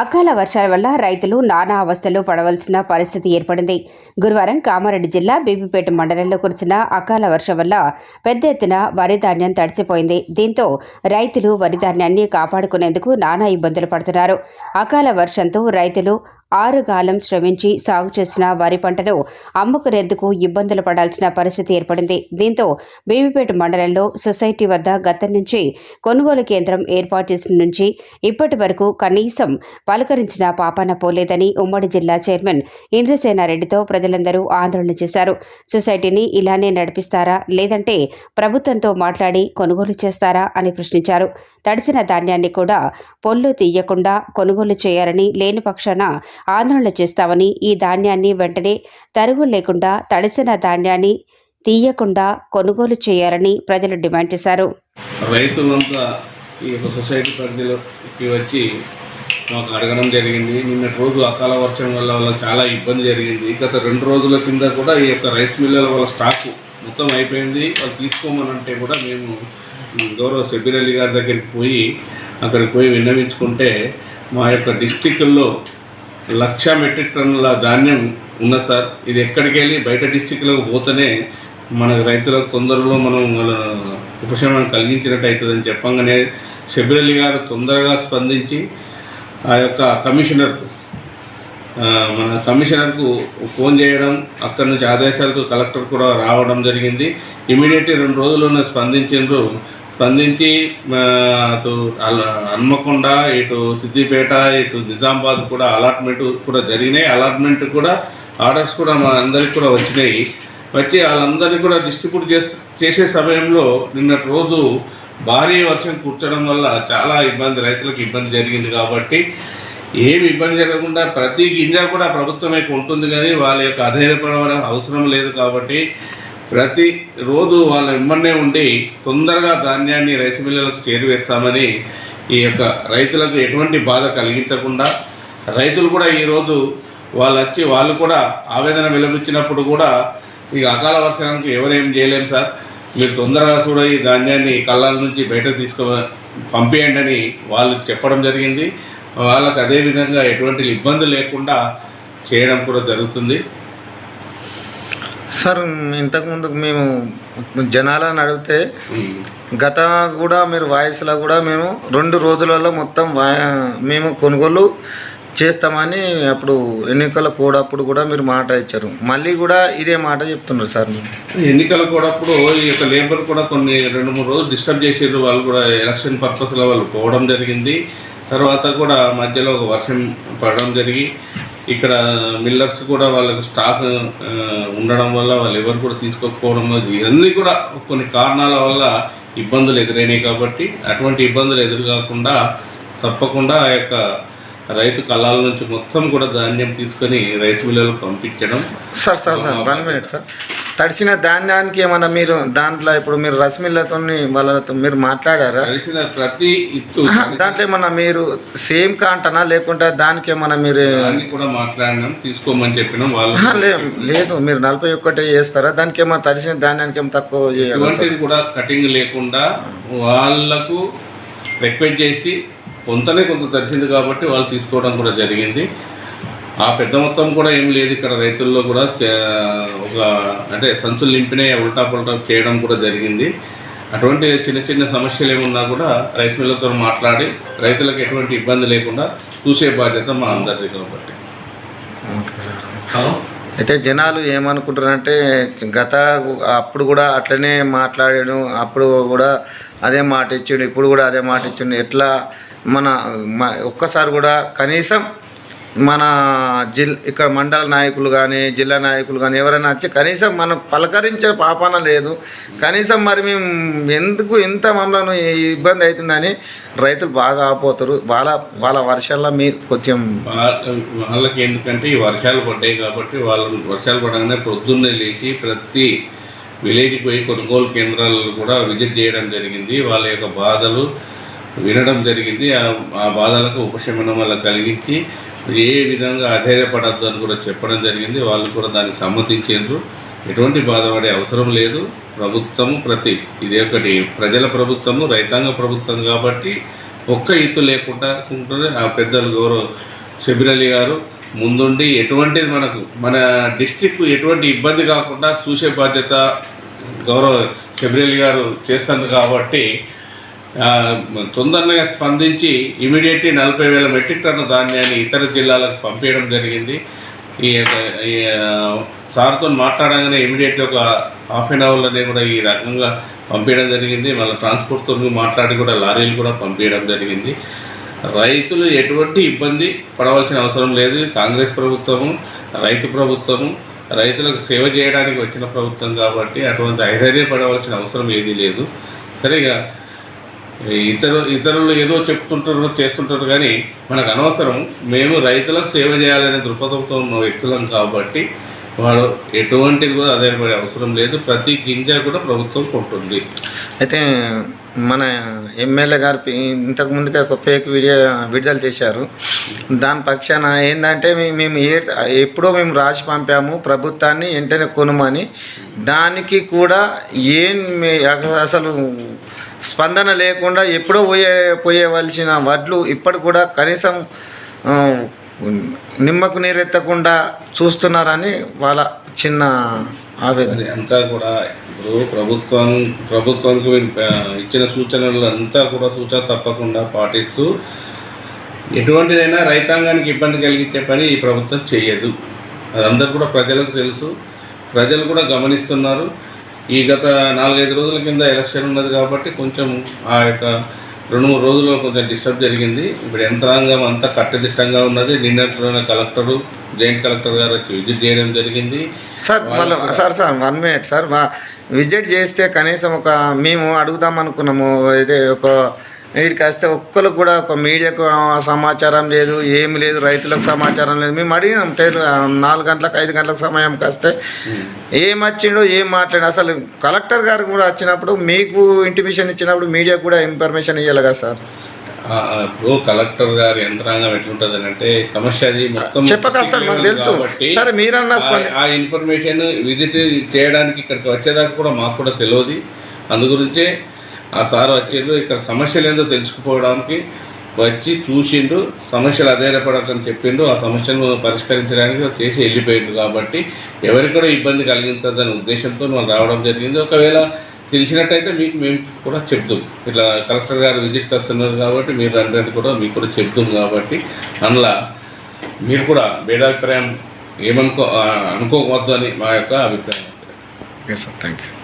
అకాల వర్షాల వల్ల రైతులు నానా అవస్థలు పడవలసిన పరిస్థితి ఏర్పడింది. గురువారం కామారెడ్డి జిల్లా బీబీపేట మండలంలో కురిసిన అకాల వర్షం వల్ల పెద్ద ఎత్తున వరి ధాన్యం తడిసిపోయింది. దీంతో రైతులు వరి ధాన్యాన్ని కాపాడుకునేందుకు నానా ఇబ్బందులు పడుతున్నారు. అకాల వర్షంతో రైతులు ఆరుగాలం శ్రమించి సాగు చేసిన వరి పంటను అమ్ముకునేందుకు ఇబ్బందులు పడాల్సిన పరిస్థితి ఏర్పడింది. దీంతో బీబీపేట మండలంలో సొసైటీ వద్ద గతం నుంచి కొనుగోలు కేంద్రం ఏర్పాటు చేసిన నుంచి ఇప్పటి వరకు కనీసం పలకరించిన పాపాన పోలేదని ఉమ్మడి జిల్లా చైర్మన్ ఇంద్రసేనారెడ్డితో ప్రజలందరూ ఆందోళన చేశారు. సొసైటీని ఇలానే నడిపిస్తారా? లేదంటే ప్రభుత్వంతో మాట్లాడి కొనుగోలు చేస్తారా? అని ప్రశ్నించారు. తడిసిన ధాన్యాన్ని కూడా పొల్లు తీయకుండా కొనుగోలు చేయాలని లేని పక్షాన ఆందోళన చేస్తామని ఈ ధాన్యాన్ని వెంటనే తరుగు లేకుండా తడిసిన ధాన్యాన్ని తీయకుండా కొనుగోలు చేయాలని ప్రజలు డిమాండ్ చేశారు. రైతులంతా ఈ యొక్క సొసైటీ పరిధిలోకి వచ్చి మాకు అడగడం జరిగింది. నిన్నటి రోజు అకాల వర్షం వల్ల వాళ్ళకి చాలా ఇబ్బంది జరిగింది. గత రెండు రోజుల కింద కూడా ఈ యొక్క రైస్ మిల్లల వాళ్ళ స్టాక్ మొత్తం అయిపోయింది. వాళ్ళు తీసుకోమనంటే కూడా మేము గౌరవ షబీర్ గారి దగ్గరికి పోయి అక్కడికి పోయి విన్నవించుకుంటే మా యొక్క డిస్టిక్లో లక్ష మెట్రిక్ టన్నుల ధాన్యం ఉన్న సార్. ఇది ఎక్కడికి వెళ్ళి బయట డిస్టిక్లకు పోతేనే మన రైతులకు తొందరలో మనం ఉపశమనం కలిగించినట్టు అవుతుందని చెప్పంగానే షబీర్ గారు తొందరగా స్పందించి ఆ యొక్క కమిషనర్కు మన కమిషనర్కు ఫోన్ చేయడం అక్కడి నుంచి ఆదేశాలతో కలెక్టర్ కూడా రావడం జరిగింది. ఇమీడియట్లీ రెండు రోజుల్లోనే స్పందించారు స్పందించి అటు హన్మకొండ ఇటు సిద్దిపేట ఇటు నిజామాబాద్ కూడా అలాట్మెంట్ కూడా జరిగినాయి. అలాట్మెంట్ కూడా ఆర్డర్స్ కూడా మన అందరికి కూడా వచ్చినాయి. వచ్చి వాళ్ళందరినీ కూడా డిస్ట్రిబ్యూట్ చేస్ చేసే సమయంలో నిన్నటి రోజు భారీ వర్షం కూర్చడం వల్ల చాలా ఇబ్బంది రైతులకు ఇబ్బంది జరిగింది కాబట్టి ఏమి ఇబ్బంది జరగకుండా ప్రతి గింజ కూడా ప్రభుత్వమే ఉంటుంది కానీ వాళ్ళ యొక్క అధైర్యపడవల అవసరం లేదు కాబట్టి ప్రతి రోజు వాళ్ళ ఇమ్మన్నే ఉండి తొందరగా ధాన్యాన్ని రైస్ మిల్లులకు చేరువేస్తామని ఈ యొక్క రైతులకు ఎటువంటి బాధ కలిగించకుండా రైతులు కూడా ఈరోజు వాళ్ళు వచ్చి వాళ్ళు కూడా ఆవేదన విలపించినప్పుడు కూడా ఇక అకాల వర్షానికి ఎవరేం చేయలేం సార్. మీరు తొందరగా చూడ ఈ ధాన్యాన్ని కళ్ళాల నుంచి బయటకు తీసుకో పంపేయండి అని వాళ్ళు చెప్పడం జరిగింది. వాళ్ళకు అదే విధంగా ఎటువంటి ఇబ్బంది లేకుండా చేయడం కూడా జరుగుతుంది. సార్ ఇంతకుముందు మేము జనాలను అడిగితే గత కూడా మీరు వాయిస్లో కూడా మేము రెండు రోజులలో మొత్తం మేము కొనుగోలు చేస్తామని అప్పుడు ఎన్నికల కోడప్పుడు కూడా మీరు మాట ఇచ్చారు. మళ్ళీ కూడా ఇదే మాట చెప్తున్నారు సార్ ఎన్నికలు కూడా అప్పుడు ఈ యొక్క లేబర్ కూడా కొన్ని రెండు మూడు రోజులు డిస్టర్బ్ చేసారు వాళ్ళు కూడా ఎలక్షన్ పర్పస్లో వాళ్ళు పోవడం జరిగింది. తర్వాత కూడా మధ్యలో ఒక వర్షం పడడం జరిగి ఇక్కడ మిల్లర్స్ కూడా వాళ్ళకు స్టాక్ ఉండడం వల్ల వాళ్ళు ఎవరు కూడా తీసుకోకపోవడం ఇవన్నీ కూడా కొన్ని కారణాల వల్ల ఇబ్బందులు ఎదురైనాయి కాబట్టి అటువంటి ఇబ్బందులు ఎదురు కాకుండా తప్పకుండా ఆ యొక్క రైతు కళాల నుంచి మొత్తం కూడా ధాన్యం తీసుకొని రైస్ మిల్లులకు పంపించడం. Sir sir sir one minute sir. తడిసిన ధాన్యానికి ఏమన్నా మీరు దాంట్లో ఇప్పుడు మీరు రసమిల్లతో వాళ్ళతో మీరు మాట్లాడారా? ప్రతి ఇత్తు దాంట్లో ఏమన్నా మీరు సేమ్ కాంటనా? లేకుంటే దానికి ఏమన్నా మీరు కూడా మాట్లాడినాం తీసుకోమని చెప్పినాం వాళ్ళు లేదు మీరు నలభై ఒక్కటే చేస్తారా? దానికి ఏమో తడిసిన ధాన్యానికి ఏమో తక్కువ చేయాలి? కూడా కటింగ్ లేకుండా వాళ్ళకు రిక్వెస్ట్ చేసి కొంతనే కొంత తెలిసింది కాబట్టి వాళ్ళు తీసుకోవడం కూడా జరిగింది. ఆ పెద్ద మొత్తం కూడా ఏం లేదు ఇక్కడ రైతుల్లో కూడా చే- ఒక అంటే సంచులు నింపినే ఉల్టా పుల్టా చేయడం కూడా జరిగింది. అటువంటి చిన్న చిన్న సమస్యలు ఏమున్నా కూడా రైస్ మిల్లతో మాట్లాడి రైతులకు ఎటువంటి ఇబ్బంది లేకుండా చూసే బాధ్యత మా అందరిది కాబట్టి. అయితే జనాలు ఏమనుకుంటారంటే గత అప్పుడు కూడా అట్లనే మాట్లాడాడు అప్పుడు కూడా అదే మాట ఇచ్చాడు ఇప్పుడు కూడా అదే మాట ఇచ్చిండు. ఎట్లా మన మ- ఒక్కసారి కూడా కనీసం మన జిల్ ఇక్కడ మండల నాయకులు కానీ జిల్లా నాయకులు కానీ ఎవరైనా వచ్చి కనీసం మనం పలకరించే పాపన లేదు. కనీసం మరి మేము ఎందుకు ఇంత మమ్మల్ని ఇబ్బంది అవుతుందని రైతులు బాగా ఆపోతారు. వాళ్ళ వాళ్ళ వర్షాల్లో మీరు కొంచెం వాళ్ళకి ఎందుకంటే ఈ వర్షాలు పడ్డాయి కాబట్టి వాళ్ళు వర్షాలు పడగానే పొద్దున్నే లేచి ప్రతి విలేజ్కి పోయి కొనుగోలు కేంద్రాలను కూడా విజిట్ చేయడం జరిగింది. వాళ్ళ యొక్క బాధలు వినడం జరిగింది. ఆ- ఆ బాధలకు ఉపశమనం వల్ల కలిగించి ఏ విధంగా అధైర్యపడద్దు అని కూడా చెప్పడం జరిగింది. వాళ్ళు కూడా దానికి సమ్మతించారు ఎటువంటి బాధపడే అవసరం లేదు. ప్రభుత్వము ప్రతి ఇది ఒకటి ప్రజల ప్రభుత్వము రైతాంగ ప్రభుత్వం కాబట్టి ఒక్క ఇతు లేకుండా ఉంటుంది ఆ పెద్దలు గౌరవ షబిరలి గారు ముందుండి ఎటువంటిది మనకు మన డిస్టిక్ ఎటువంటి ఇబ్బంది కాకుండా చూసే బాధ్యత గౌరవ షబిరలి గారు చేస్తారు కాబట్టి తొందరగా స్పందించి ఇమీడియట్లీ నలభై వేల మెట్రిక్ టన్ను ధాన్యాన్ని ఇతర జిల్లాలకు పంపించడం జరిగింది. ఈ సార్తో మాట్లాడగానే ఇమీడియట్లీ ఒక హాఫ్ అన్ అవర్లోనే కూడా ఈ రకంగా పంపించడం జరిగింది. మళ్ళీ ట్రాన్స్పోర్ట్తో మాట్లాడి కూడా లారీలు కూడా పంపించడం జరిగింది. రైతులు ఎటువంటి ఇబ్బంది పడవలసిన అవసరం లేదు. కాంగ్రెస్ ప్రభుత్వము రైతు ప్రభుత్వము రైతులకు సేవ చేయడానికి వచ్చిన ప్రభుత్వం కాబట్టి అటువంటి ఐధైర్యపడవలసిన అవసరం ఏదీ లేదు. సరిగా ఇతరు ఇతరులు ఏదో చెప్తుంటారు చేస్తుంటారు కానీ మనకు అనవసరం మేము రైతులకు సేవ చేయాలనే దృక్పథంతో ఉన్న వ్యక్తులం కాబట్టి వాడు ఎటువంటిది కూడా ఆధారపడే అవసరం లేదు. ప్రతి గింజ కూడా ప్రభుత్వం కొంటుంది. అయితే మన ఎమ్మెల్యే గారు ఇంతకు ముందుకే ఒక ఫేక్ వీడియో విడుదల చేశారు. దాని పక్షాన ఏంటంటే మేము ఏ ఎప్పుడో మేము రాసి పంపాము ప్రభుత్వాన్ని వెంటనే కొనుమని. దానికి కూడా ఏం అసలు స్పందన లేకుండా ఎప్పుడో పోయే పోయేవలసిన వడ్లు ఇప్పటి కూడా కనీసం నిమ్మకు నీరెత్తకుండా చూస్తున్నారని వాళ్ళ చిన్న ఆవేదన. అంతా కూడా ఇప్పుడు ప్రభుత్వం ప్రభుత్వానికి ఇచ్చిన సూచనలు అంతా కూడా సూచన తప్పకుండా పాటిస్తూ ఎటువంటిదైనా రైతాంగానికి ఇబ్బంది కలిగించే పని ఈ ప్రభుత్వం చేయదు అది కూడా ప్రజలకు తెలుసు. ప్రజలు కూడా గమనిస్తున్నారు. ఈ గత నాలుగైదు రోజుల కింద ఎలక్షన్ ఉన్నది కాబట్టి కొంచెం ఆ యొక్క రెండు మూడు రోజుల్లో కొంచెం డిస్టర్బ్ జరిగింది. ఇప్పుడు యంత్రాంగం అంతా కట్టుదిట్టంగా ఉన్నది. నిన్నట్లోనే కలెక్టరు జాయింట్ కలెక్టర్ గారు వచ్చి విజిట్ చేయడం జరిగింది. సార్ మళ్ళీ sir sir one minute sir. Visit చేస్తే కనీసం ఒక మేము అడుగుదాం అనుకున్నాము. ఇదే ఒక వీడికి వస్తే ఒక్కరికి కూడా ఒక మీడియాకు సమాచారం లేదు ఏమి లేదు రైతులకు సమాచారం లేదు. మేము అడిగినాం టైలు నాలుగు గంటలకు ఐదు గంటలకు సమయం కాస్తే ఏం వచ్చిండో ఏం మాట్లాడి అసలు కలెక్టర్ గారు కూడా వచ్చినప్పుడు మీకు ఇంటిమేషన్ ఇచ్చినప్పుడు మీడియాకు కూడా ఇన్ఫర్మేషన్ ఇవ్వాలి కదా సార్. ఇప్పుడు కలెక్టర్ గారి యంత్రాంగం ఎట్లుంటది అంటే సమస్య అది మొత్తం సార్ మాకు తెలుసు. సరే మీరన్నా ఆ- ఇన్ఫర్మేషన్ విజిట్ చేయడానికి ఇక్కడికి వచ్చేదాకా కూడా మాకు కూడా తెలియదు. అందు గురించే ఆ సార్ వచ్చిండు ఇక్కడ సమస్యలు ఏందో తెలుసుకుపోవడానికి వచ్చి చూసిండు సమస్యలు అధైర్యపడకని చెప్పిండు ఆ సమస్యను పరిష్కరించడానికి చేసి వెళ్ళిపోయిండు కాబట్టి ఎవరికి కూడా ఇబ్బంది కలిగించదనే ఉద్దేశంతో మనం రావడం జరిగింది. ఒకవేళ తెలిసినట్టయితే మీకు మేము కూడా చెప్తాం. ఇట్లా కలెక్టర్ గారు విజిట్కి వస్తున్నారు కాబట్టి మీరు రండి కూడా మీకు కూడా చెప్తాం కాబట్టి అందులో మీరు కూడా భేదాభిప్రాయం ఏమనుకో అనుకోవద్దు అని మా యొక్క అభిప్రాయం. Okay sir thank you